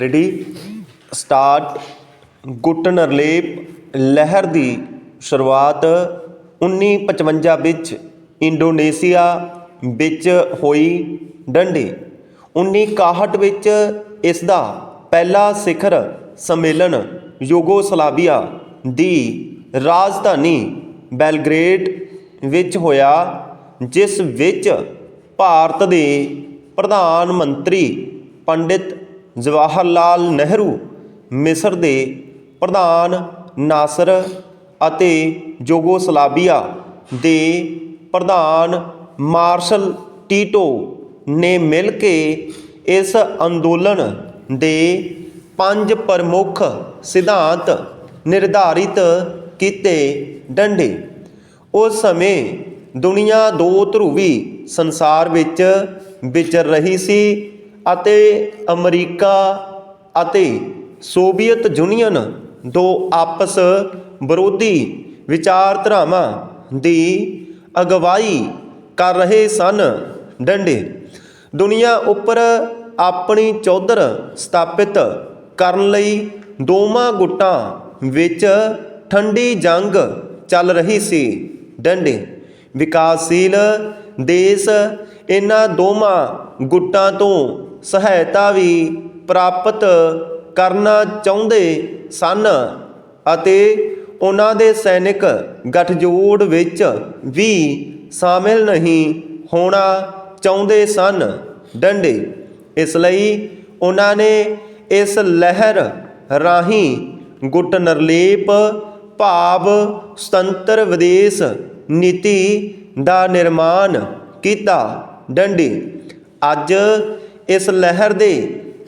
Ready? Start. ਗੁੱਟ ਨਰਲੇਪ ਲਹਿਰ ਦੀ ਸ਼ੁਰੂਆਤ 1955 ਵਿੱਚ ਇੰਡੋਨੇਸ਼ੀਆ ਵਿੱਚ ਹੋਈ ਡੰਡੇ। 1961 ਵਿੱਚ ਇਸ ਦਾ ਪਹਿਲਾ ਸਿਖਰ ਸੰਮੇਲਨ ਯੂਗੋਸਲਾਵੀਆ ਦੀ ਰਾਜਧਾਨੀ ਬੈਲਗ੍ਰੇਡ ਵਿੱਚ ਹੋਇਆ, ਜਿਸ ਵਿੱਚ ਭਾਰਤ ਦੇ ਪ੍ਰਧਾਨ ਮੰਤਰੀ ਪੰਡਿਤ ਜਵਾਹਰ ਲਾਲ ਨਹਿਰੂ, ਮਿਸਰ ਦੇ ਪ੍ਰਧਾਨ ਨਾਸਰ ਅਤੇ ਯੂਗੋਸਲਾਵੀਆ ਦੇ ਪ੍ਰਧਾਨ ਮਾਰਸ਼ਲ ਟੀਟੋ ਨੇ ਮਿਲ ਕੇ ਇਸ ਅੰਦੋਲਨ ਦੇ ਪੰਜ ਪ੍ਰਮੁੱਖ ਸਿਧਾਂਤ ਨਿਰਧਾਰਿਤ ਕੀਤੇ ਡੰਡੇ। ਉਸ ਸਮੇਂ ਦੁਨੀਆ ਦੋ ਧਰੂਵੀ ਸੰਸਾਰ ਵਿੱਚ ਵਿਚਰ ਰਹੀ ਸੀ। ਅਤੇ ਅਮਰੀਕਾ ਅਤੇ ਸੋਵੀਅਤ ਯੂਨੀਅਨ ਦੋ ਆਪਸ ਵਿਰੋਧੀ ਵਿਚਾਰਧਾਰਾਵਾਂ ਦੀ ਅਗਵਾਈ ਕਰ ਰਹੇ ਸਨ। ਡੰਡੇ, ਦੁਨੀਆ ਉੱਪਰ ਆਪਣੀ ਚੌਧਰ ਸਥਾਪਿਤ ਕਰਨ ਲਈ ਦੋਵਾਂ ਗੁੱਟਾਂ ਵਿੱਚ ਠੰਡੀ ਜੰਗ ਚੱਲ ਰਹੀ ਸੀ। ਡੰਡੇ, ਵਿਕਾਸਸ਼ੀਲ ਦੇਸ਼ ਇਹਨਾਂ ਦੋਵਾਂ ਗੁੱਟਾਂ ਤੋਂ ਸਹਾਇਤਾ ਵੀ ਪ੍ਰਾਪਤ ਕਰਨਾ ਚਾਹੁੰਦੇ ਸਨ ਅਤੇ ਉਹਨਾਂ ਦੇ ਸੈਨਿਕ ਗਠਜੋੜ ਵਿੱਚ ਵੀ ਸ਼ਾਮਿਲ ਨਹੀਂ ਹੋਣਾ ਚਾਹੁੰਦੇ ਸਨ। ਡੰਡੇ, ਇਸ ਲਈ ਉਹਨਾਂ ਨੇ ਇਸ ਲਹਿਰ ਰਾਹੀਂ ਗੁੱਟ ਨਿਰਲੇਪ ਭਾਵ ਸੁਤੰਤਰ ਵਿਦੇਸ਼ ਨੀਤੀ ਦਾ ਨਿਰਮਾਣ ਕੀਤਾ। ਡੰਡੀ, ਅੱਜ ਇਸ ਲਹਿਰ ਦੇ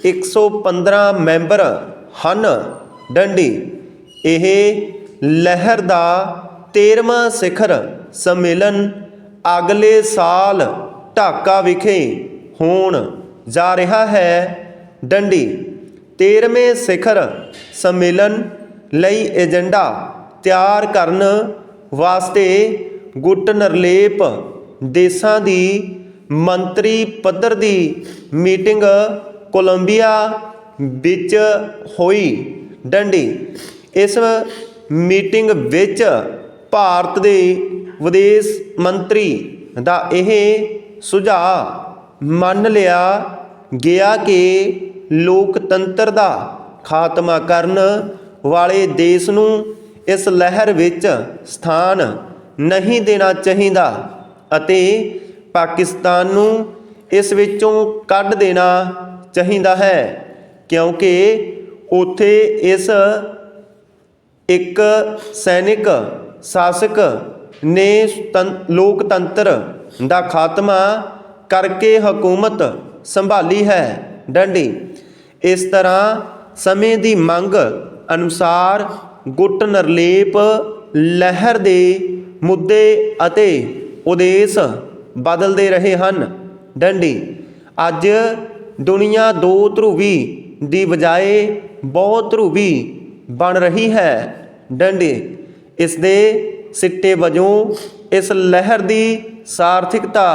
115 ਮੈਂਬਰ ਹਨ ਡੰਡੀ। ਇਹ ਲਹਿਰ ਦਾ 13ਵਾਂ ਸਿਖਰ ਸੰਮੇਲਨ ਅਗਲੇ ਸਾਲ ਢਾਕਾ ਵਿਖੇ ਹੋਣ ਜਾ ਰਿਹਾ ਹੈ। ਡੰਡੀ 13ਵੇਂ ਸਿਖਰ ਸੰਮੇਲਨ ਲਈ ਏਜੰਡਾ ਤਿਆਰ ਕਰਨ ਵਾਸਤੇ ਗੁੱਟ ਨਿਰਲੇਪ ਦੇਸ਼ਾਂ ਦੀ ਮੰਤਰੀ ਪੱਧਰ ਦੀ ਮੀਟਿੰਗ ਕੋਲੰਬੀਆ ਵਿੱਚ ਹੋਈ ਡੰਡੀ। ਇਸ ਮੀਟਿੰਗ ਵਿੱਚ ਭਾਰਤ ਦੇ ਵਿਦੇਸ਼ ਮੰਤਰੀ ਦਾ ਇਹ ਸੁਝਾਅ ਮੰਨ ਲਿਆ ਗਿਆ ਕਿ ਲੋਕਤੰਤਰ ਦਾ ਖਾਤਮਾ ਕਰਨ ਵਾਲੇ ਦੇਸ਼ ਨੂੰ ਇਸ ਲਹਿਰ ਵਿੱਚ ਸਥਾਨ ਨਹੀਂ ਦੇਣਾ ਚਾਹੀਦਾ ਅਤੇ ਪਾਕਿਸਤਾਨ ਨੂੰ ਇਸ ਵਿੱਚੋਂ ਕੱਢ ਦੇਣਾ ਚਾਹੀਦਾ ਹੈ, ਕਿਉਂਕਿ ਉਥੇ ਇਸ ਇੱਕ ਸੈਨਿਕ ਸ਼ਾਸਕ ਨੇ ਤੰ- ਲੋਕਤੰਤਰ ਦਾ ਖਾਤਮਾ ਕਰਕੇ ਹਕੂਮਤ ਸੰਭਾਲੀ ਹੈ। ਡੰਡੀ, ਇਸ ਤਰ੍ਹਾਂ ਸਮੇਂ ਦੀ ਮੰਗ ਅਨੁਸਾਰ ਗੁੱਟ ਨਰਲੇਪ ਲਹਿਰ ਦੇ ਮੁੱਦੇ ਅਤੇ ਉਦੇਸ਼ ਬਦਲਦੇ ਰਹੇ ਹਨ। ਡੰਡੀ, ਅੱਜ ਦੁਨੀਆ ਦੋ ਧਰੂਵੀ ਦੀ ਬਜਾਏ ਬਹੁ ਧਰੂਵੀ ਬਣ ਰਹੀ ਹੈ। ਡੰਡੀ, ਇਸ ਦੇ ਸਿੱਟੇ ਵਜੋਂ ਇਸ ਲਹਿਰ ਦੀ ਸਾਰਥਿਕਤਾ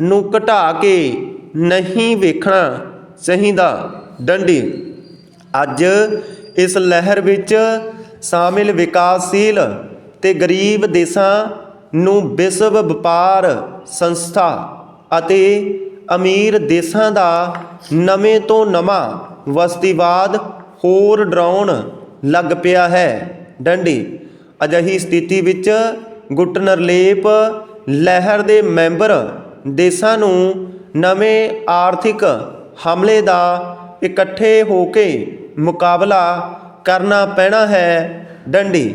ਨੂੰ ਘਟਾ ਕੇ ਨਹੀਂ ਵੇਖਣਾ ਚਾਹੀਦਾ। ਡੰਡੀ, ਅੱਜ ਇਸ ਲਹਿਰ ਵਿੱਚ ਸ਼ਾਮਿਲ ਵਿਕਾਸਸ਼ੀਲ ਤੇ ਗਰੀਬ ਦੇਸ਼ਾਂ ਨੂੰ ਵਿਸ਼ਵ ਵਪਾਰ ਸੰਸਥਾ ਅਤੇ ਅਮੀਰ ਦੇਸ਼ਾਂ ਦਾ ਨਵੇਂ ਤੋਂ ਨਵਾਂ ਵਸਤੀਵਾਦ ਹੋਰ ਡਰਾਉਣ ਲੱਗ ਪਿਆ ਹੈ। ਡੰਡੀ, ਅਜਿਹੀ ਸਥਿਤੀ ਵਿੱਚ ਗੁੱਟ ਨਰਲੇਪ ਲਹਿਰ ਦੇ ਮੈਂਬਰ ਦੇਸ਼ਾਂ ਨੂੰ ਨਵੇਂ ਆਰਥਿਕ ਹਮਲੇ ਦਾ ਇਕੱਠੇ ਹੋ ਕੇ ਮੁਕਾਬਲਾ ਕਰਨਾ ਪੈਣਾ ਹੈ। ਡੰਡੀ